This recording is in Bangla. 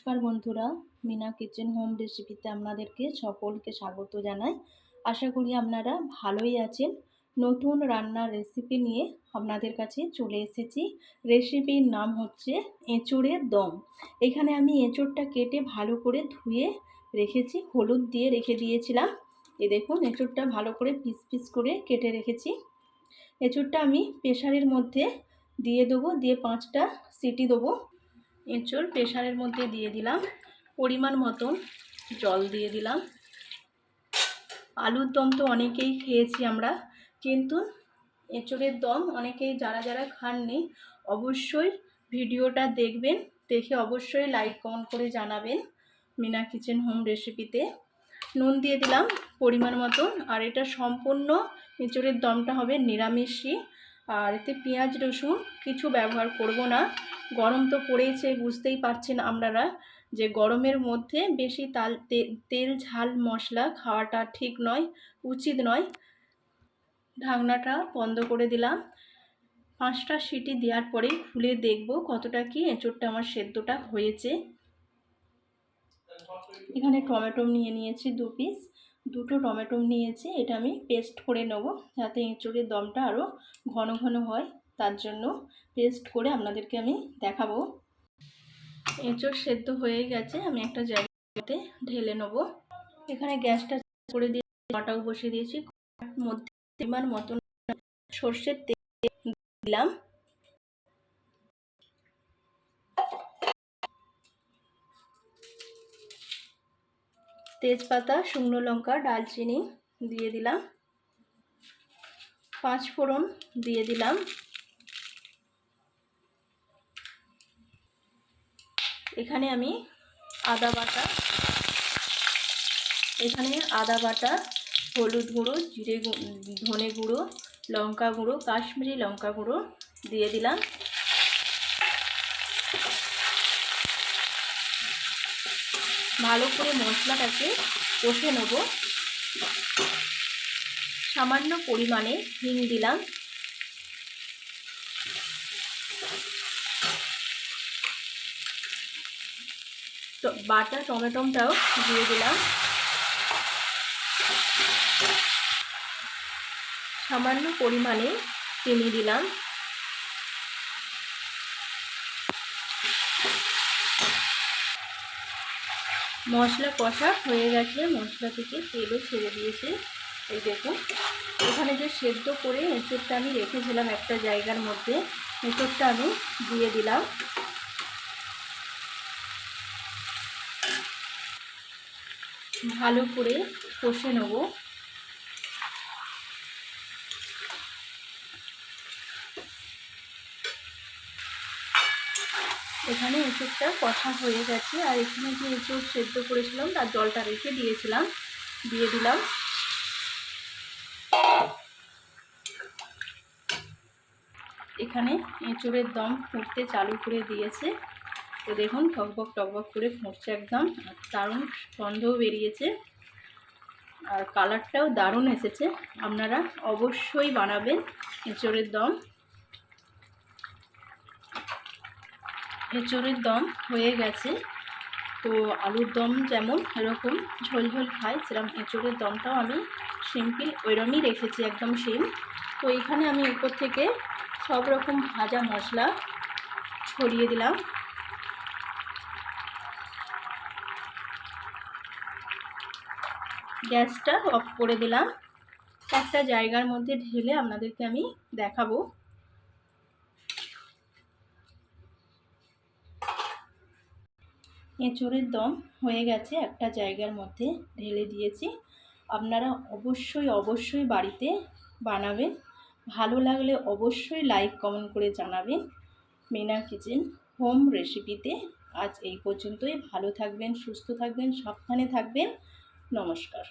নমস্কার বন্ধুরা, মিনা কিচেন হোম রেসিপিতে আপনাদেরকে সকলকে স্বাগত জানাই। আশা করি আপনারা ভালোই আছেন। নতুন রান্নার রেসিপি নিয়ে আপনাদের কাছে চলে এসেছি। রেসিপির নাম হচ্ছে এঁচোড়ের দম। এখানে আমি এঁচোড়টা কেটে ভালো করে ধুয়ে রেখেছি, হলুদ দিয়ে রেখে দিয়েছিলাম। এ দেখুন, এঁচোড়টা ভালো করে পিস পিস করে কেটে রেখেছি। এঁচোড়টা আমি প্রেশারের মধ্যে দিয়ে দেবো, দিয়ে পাঁচটা সিটি দেবো। এঁচড় প্রেশারের মধ্যে দিয়ে দিলাম, পরিমাণ মতন জল দিয়ে দিলাম। আলুর দম তো অনেকেই খেয়েছি আমরা, কিন্তু এঁচড়ের দম অনেকেই যারা যারা খাননি, অবশ্যই ভিডিওটা দেখবেন, দেখে অবশ্যই লাইক কমেন্ট করে জানাবেন মিনা কিচেন হোম রেসিপিতে নুন দিয়ে দিলাম পরিমাণ মতন, আর এটা সম্পূর্ণ এঁচড়ের দমটা হবে নিরামিষই। আর এতে পেঁয়াজ রসুন কিছু ব্যবহার করব না। গরম তো পড়েছে, বুঝতেই পারছেন আপনারা যে গরমের মধ্যে বেশি তাল তেল, ঝাল, মশলা খাওয়াটা ঠিক নয়, উচিত নয়। ঢাকনাটা বন্ধ করে দিলাম। পাঁচটা সিটি দেওয়ার পরে খুলে দেখব কতটা কি এঁচোড়টা আমার সেদ্ধটা হয়েছে। এখানে টমেটো নিয়ে নিয়েছি দু পিস। দুটো টমেটো নিয়েছি, এটা আমি পেস্ট করে নেব যাতে এঁচোড়ের দমটা আরও ঘন ঘন হয়। তার জন্য পেস্ট করে আপনাদেরকে আমি দেখাবো। এঁচোড় সেদ্ধ হয়ে গেছে, আমি একটা জায়গাতে ঢেলে নেব। এখানে গ্যাসটা করে দিয়ে কটাও বসিয়ে দিয়েছি। মধ্যে পরিমাণ মতন সর্ষের তেল দিলাম। তেজপাতা, শুকনো লঙ্কা, ডালচিনি দিয়ে দিলাম। পাঁচ ফোড়ন দিয়ে দিলাম। এখানে আমি আদা বাটা, এখানে আদা বাটা, হলুদ গুঁড়ো, জিরে ধনে গুঁড়ো, লঙ্কা গুঁড়ো, কাশ্মীরি লঙ্কা গুঁড়ো দিয়ে দিলাম। ভালো করে মশলাটাকে কষে নেব। সামান্য পরিমাণে হিং দিলাম। বাটা টমেটোটাও দিয়ে দিলাম। সামান্য পরিমাণে চিনি দিলাম। মশলা কষা হয়ে গেছে। মশলা থেকে তেলও ছেড়ে দিয়েছে। এই দেখুন, এখানে যে সেদ্ধ করে এঁচুরটা আমি রেখেছিলাম একটা জায়গার মধ্যে এঁচুরটা আমি দিয়ে দিলাম। ভালো করে কষে নেব। এখানে এঁচড়টা কষা হয়ে গেছে আর এখানে যে এঁচড় সেদ্ধ করেছিলাম তার জলটা রেখে দিয়েছিলাম, দিয়ে দিলাম। এখানে এঁচড়ের দম ফুটতে চালু করে দিয়েছে। তো দেখুন টকবক টকবক করে ফুটছে একদম দারুণ গন্ধও বেরিয়েছে। আর কালারটাও দারুণ এসেছে। আপনারা অবশ্যই বানাবেন এঁচড়ের দম। এঁচড়ের দম হয়ে গেছে। তো আলুর দম যেমন এরকম ঝোল ঝোল খায়, সেরকম এঁচড়ের দমটাও আমি সিম্পল ওইরমই রেখেছি, একদম সিম তো এইখানে আমি উপর থেকে সব রকম ভাজা মশলা ছড়িয়ে দিলাম। গ্যাসটা অফ করে দিলাম। একটা জায়গার মধ্যে ঢেলে আপনাদেরকে আমি দেখাবো। এঁচড়ের দম হয়ে গেছে একটা জায়গার মধ্যে ঢেলে দিয়েছি। আপনারা অবশ্যই অবশ্যই বাড়িতে বানাবেন। ভালো লাগলে অবশ্যই লাইক, কমেন্ট করে জানাবেন। মেনা কিচেন হোম রেসিপিতে আজ এই পর্যন্তই। ভালো থাকবেন, সুস্থ থাকবেন, সাবধানে থাকবেন। নমস্কার।